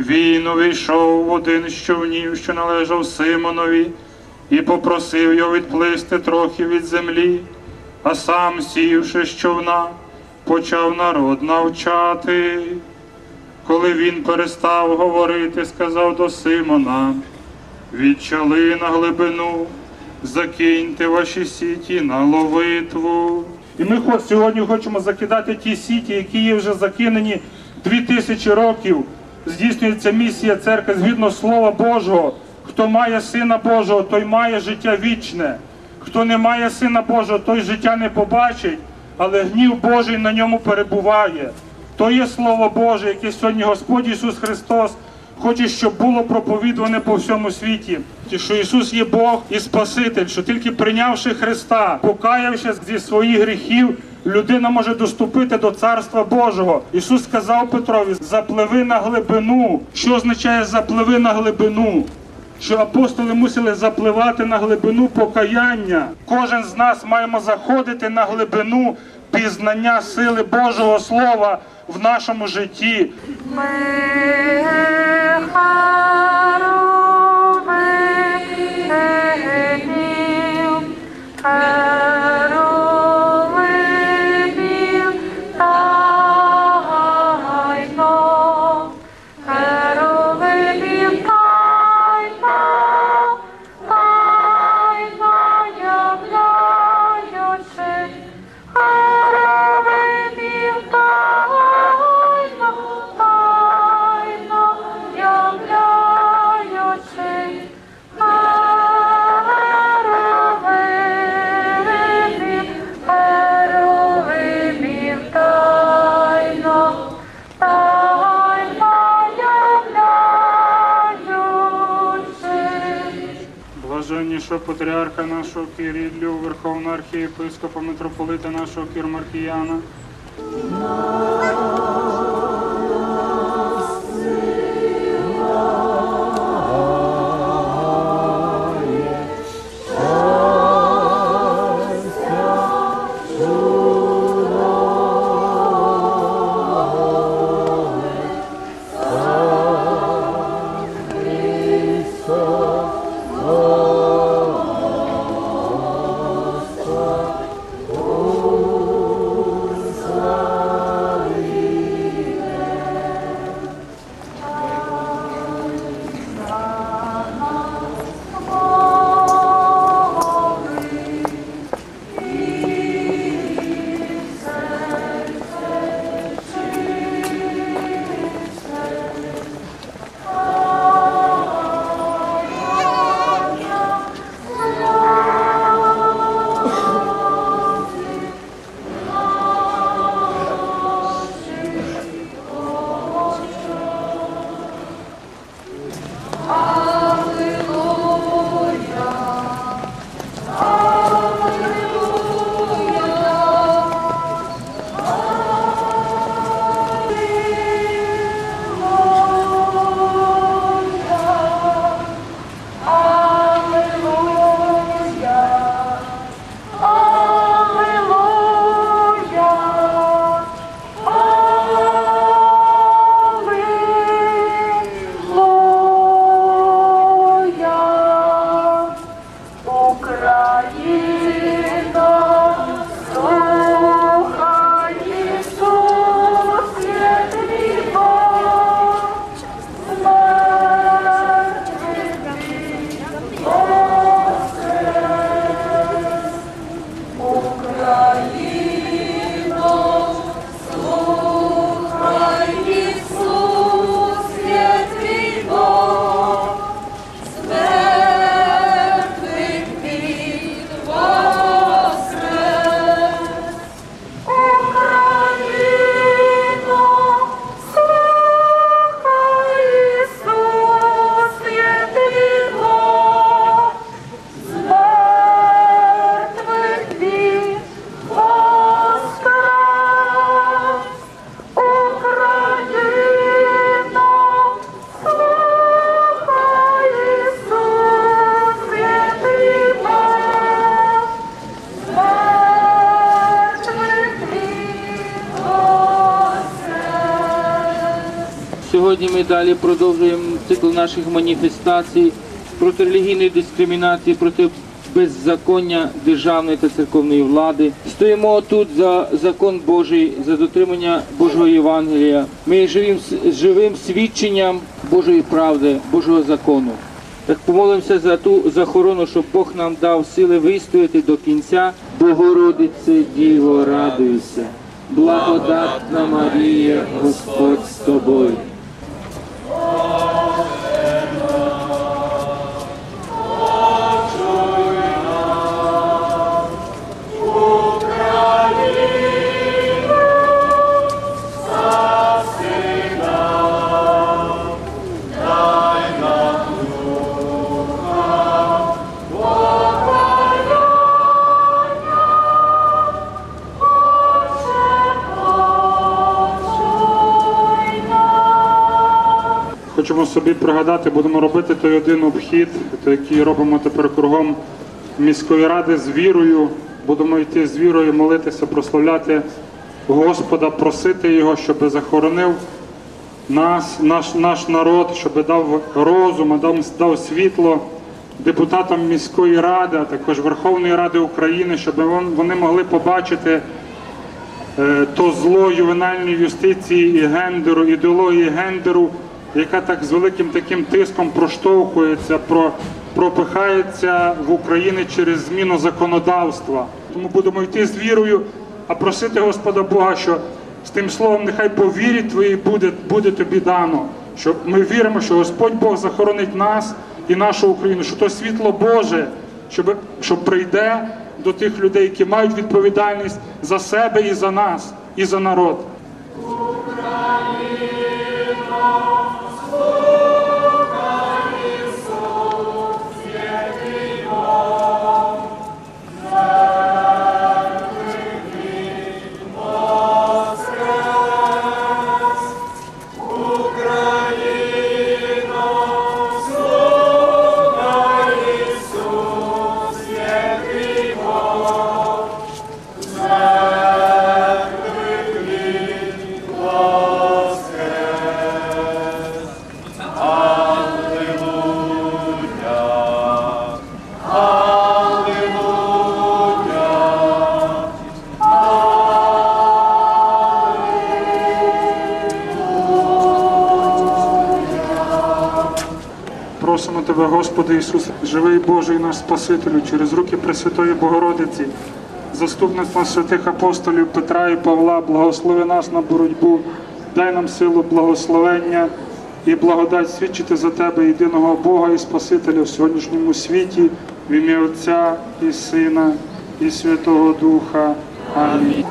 Він увійшов в один з човнів, що належав Симонові, і попросив його відплисти трохи від землі, а сам, сівши з човна, почав народ навчати. Коли він перестав говорити, сказав до Симона, відчали на глибину, закиньте ваші сіті на ловитву. І ми сьогодні хочемо закидати ті сіті, які є вже закинені дві тисячі років. Здійснюється місія церкви згідно Слова Божого. Хто має Сина Божого, той має життя вічне. Хто не має Сина Божого, той життя не побачить, але гнів Божий на ньому перебуває. То є Слово Боже, яке сьогодні Господь Ісус Христос хоче, щоб було проповідуване по всьому світі. Що Ісус є Бог і Спаситель, що тільки прийнявши Христа, покаявшись зі своїх гріхів, людина може доступити до Царства Божого. Ісус сказав Петрові: запливи на глибину. Що означає запливи на глибину? Що апостоли мусили запливати на глибину покаяння. Кожен з нас маємо заходити на глибину пізнання сили Божого Слова в нашому житті. Блаженнішого патріарха нашого Кирилю, Верховного архієпископа митрополита нашого Кірмаркіяна, ми далі продовжуємо цикл наших маніфестацій проти релігійної дискримінації, проти беззаконня державної та церковної влади. Стоїмо тут за закон Божий, за дотримання Божого Євангелія. Ми є живим, живим свідченням Божої правди, Божого закону. Так помолимося за ту захорону, щоб Бог нам дав сили вистояти до кінця. Богородице, Діво, радуйся, благодатна Марія, Господь з тобою. Oh! Хочемо собі пригадати, будемо робити той один обхід, який робимо тепер кругом міської ради з вірою. Будемо йти з вірою, молитися, прославляти Господа, просити Його, щоб захоронив нас, наш, наш народ, щоб дав розум, дав, дав світло депутатам міської ради, а також Верховної Ради України, щоб вони могли побачити е, то зло ювенальної юстиції і гендеру, ідеології гендеру, яка так з великим таким тиском проштовхується, про, пропихається в Україні через зміну законодавства. Тому будемо йти з вірою, а просити Господа Бога, що з тим словом нехай по вірі твоїй буде, буде тобі дано. Що ми віримо, що Господь Бог захоронить нас і нашу Україну, що то світло Боже, щоб, щоб прийде до тих людей, які мають відповідальність за себе і за нас, і за народ. Просимо Тебе, Господи Ісусе, живий Божий наш Спасителю, через руки Пресвятої Богородиці, заступництва святих апостолів Петра і Павла, благослови нас на боротьбу, дай нам силу благословення і благодать свідчити за Тебе, єдиного Бога і Спасителя в сьогоднішньому світі, в ім'я Отця і Сина, і Святого Духа. Амінь.